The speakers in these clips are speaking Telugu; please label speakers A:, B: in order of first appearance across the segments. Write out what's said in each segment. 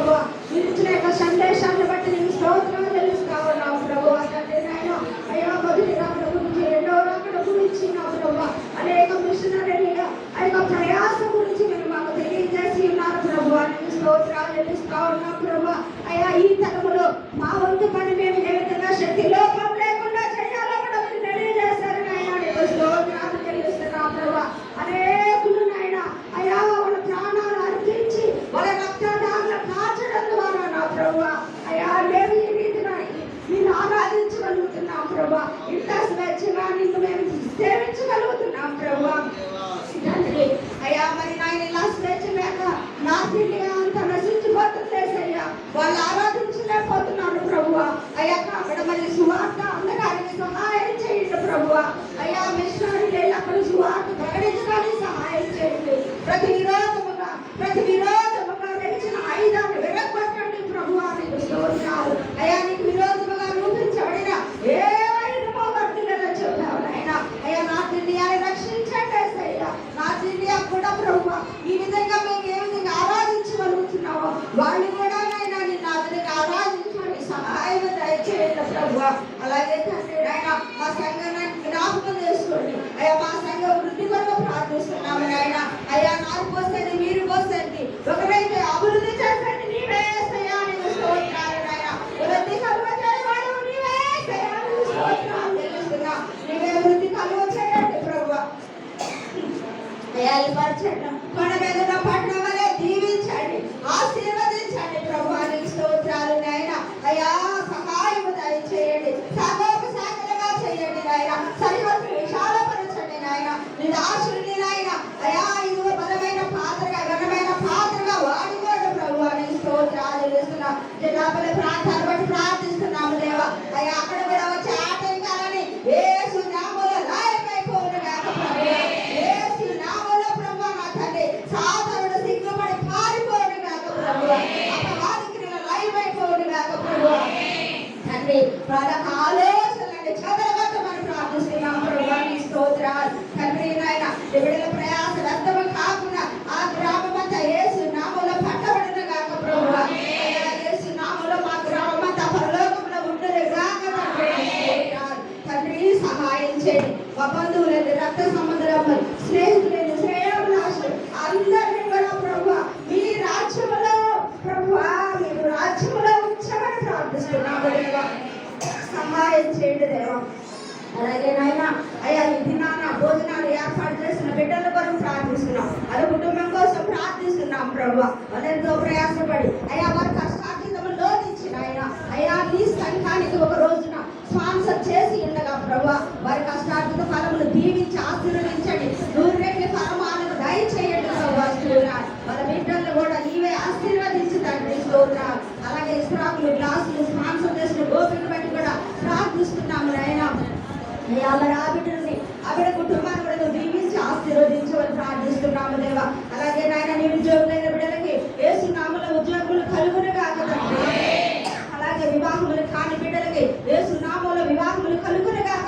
A: Vamos lá. ప్రభా అలాగే ఆయన మా సంఘాన్ని జ్ఞాపకం చేసుకోండి. అయ్యా మా సంఘ వృద్ధి కొరకు ప్రార్థిస్తున్నాము ఆయన అయ్యా నాకు పోసేది మీరు పోసేది ఒకరైతే అభివృద్ధి చేసండి నీవే చేయాలని చూసుకోవచ్చు ఆయన వృద్ధి కలువ చేయవాడు నీవే చేయాలని చూసుకోవచ్చు ఆశ ప్రార్థన ఆవిడ కుటుంబాన్ని కూడా దీవించి ఆశీర్వదించమని ప్రార్థిస్తున్నాము దేవ. అలాగే నాయన నిరుద్యోగులైన బిడ్డలకి ఏసునామల ఉద్యోగులు కలుగును కాక అలాగే వివాహములు కాని బిడ్డలకి ఏసునామల వివాహములు కలుగును కాక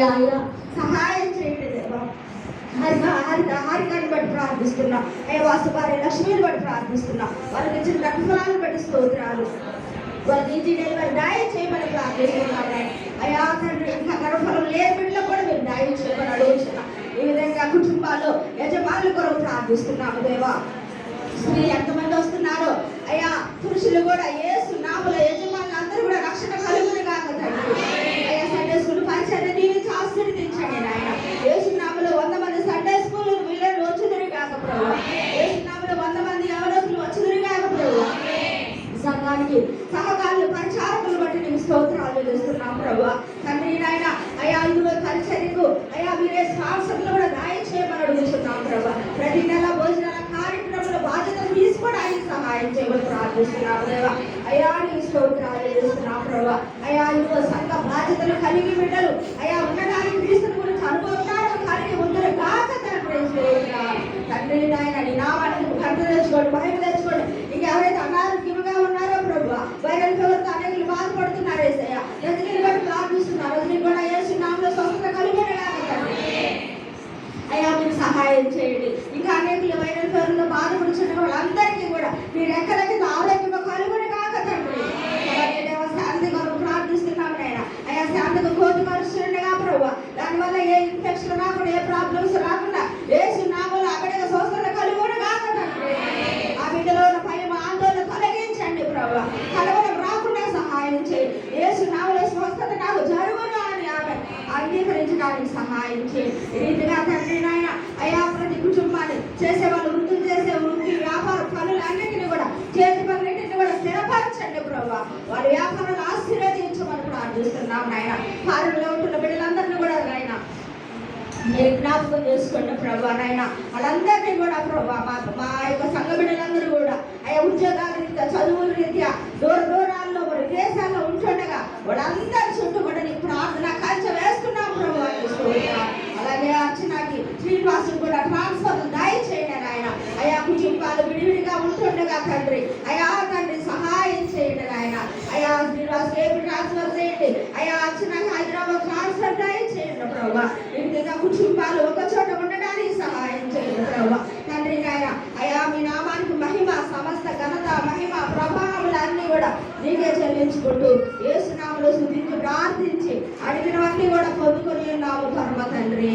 A: సహాయం చేయండి దేవా. హరి హరి హారికాన్ని బట్టి ప్రార్థిస్తున్నా. అయ్యా వాసు వారి లక్ష్మిని బట్టి ప్రార్థిస్తున్నా. వాళ్ళకి ఇచ్చిన రకఫలాన్ని బట్టి స్తోత్రాలు. వాళ్ళ నీతి డెలివరీ దాయ చేయమని ప్రార్థిస్తున్నాను. అయ్యా తండ్రి ఇంకా గర్భఫలం లేని బిడ్డలో కూడా మీరు దాయం చేయమని అడుగుతున్నా. ఈ విధంగా కుటుంబాలు యజమానుల కొరకు ప్రార్థిస్తున్నాము దేవా. స్త్రీ ఎంతమంది వస్తున్నారో అయ్యా పురుషులు కూడా ఏ సున్నాముల యజమానులు అందరూ కూడా రక్షణ కలుగుని కాక తండ్రి. దీవించండి వంద మంది సండే స్కూల్ పిల్లలు వచ్చిందరు కాక ప్రభు. మంది యవనస్తులు వచ్చిందరు కాక సంఘానికి సహకారులు పరిచారకులు బట్టి నీకు స్తోత్రాలు చేస్తున్నాం తండ్రి నాయన అయా ఇందులో పరిచర్యకు అయా మీరే స్పాన్సర్లు కూడా దాయం చేయమని అడుగుతున్నాం ప్రభు. ప్రతి నెల భోజనాల కార్యక్రమంలో బాధ్యతలు తీసుకోవడానికి సహాయం చేయమని ప్రార్థిస్తున్నాం ప్రభు అయా నీకు స్తోత్రాలు చేస్తున్నాం ప్రభు. అయా సంఘ బాధ్యతలు కలిగి బిడ్డలు. అయా ఉండడానికి క్రీస్తుని కలిగి ఉందరు కాక తండ్రి స్తోత్రాలు. తండ్రి నాయన నీ నామానికి ఘనత తెచ్చుకోండి భయం తెచ్చుకోండి. ఇంకా ఎవరైతే అనారోగ్యంగా ఉన్నారో ప్రభు వైరల్ ఫీవర్తో అనేకులు బాధపడుతున్నారు ఏసయ్య రజనీని కూడా ప్రార్థిస్తున్నారు రజనీ కూడా యేసు నామలో స్వస్థత కలుగును అయ్యా మీరు సహాయం చేయండి. ఇంకా అనేకులు వైరల్ ఫీవర్లో బాధపడుతున్న వాళ్ళందరికీ కూడా మీరు ఎక్కడ కింద ఆరోగ్యంగా కలుగును కాక తండ్రి అలాగే దేవా, శాంతి కొరకు ప్రార్థిస్తున్నాం నాయన అయ్యా శాంతికి కోతి కలుస్తుండగా ప్రభు దానివల్ల ఏ ఇన్ఫెక్షన్ రాకుండా ఏ ప్రాబ్లమ్స్ రాకుండా ఏసు నామలో అక్కడ స్వస్థత కలుగును కాక తండ్రి ఆ బిడ్డలో ఉన్న భయం ఆందోళన తొలగించండి ప్రభు కలవడం రాకుండా సహాయం చేయండి యేసు నామలో స్వస్థత నాకు జరుగును అని ఆమె అంగీకరించడానికి సహాయం చేయండి ఈ రీతిగా తండ్రి నాయన అయా ప్రతి కుటుంబాన్ని చేసే వాళ్ళు వృత్తులు చేసే వృత్తి వ్యాపార పనులు అన్నింటినీ కూడా చేతి పనులన్నింటినీ కూడా స్థిరపరచండి ప్రభు వాళ్ళ వ్యాపారాలు ఆశీర్వదించమని ప్రార్థిస్తున్నాం నాయన కారులో ఉంటున్న బిడ్డలందరినీ కూడా నాయన మీరు జ్ఞాపకం చేసుకోండి ప్రభా నాయన. వాళ్ళందరినీ కూడా ప్రభా మా మా యొక్క సంఘ బిడ్డలందరూ కూడా ఆయా ఉద్యోగాల రీత్యా చదువుల రీత్యా దూర దూరాల్లో మరి దేశాల్లో ఉంటుండగా వాళ్ళందరి చుట్టూ కూడా నీకు ప్రార్థన కంచె వేస్తున్నాం ప్రభా అలాగే అర్చనకి శ్రీనివాసు కూడా ట్రాన్స్ఫర్ దయచేయండి నాయన. అయా కుటుంబాలు విడివిడిగా ఉంటుండగా తండ్రి అయా తండ్రి సహాయం చేయండి నాయన. అయా శ్రీనివాసు ఏపీ ట్రాన్స్ఫర్ చేయండి? అయా అర్చనకి హైదరాబాద్ ట్రాన్స్ఫర్ దయచేయండి ప్రభా. ఇంటిగా కుటుంబాలు ఒక చోట ఉండడానికి సహాయం చేయండి ప్రభా. తండ్రి నాయన అయా మీ నామానికి మహిమ సమస్త ఘనత మహిమ ప్రభావములన్నీ కూడా నీకే చెల్లించుకుంటూ ఏసునామలో శుద్ధించి ప్రార్థించి అడిగినవన్నీ కూడా పొందుకొని ఉన్నాము ధర్మ తండ్రి.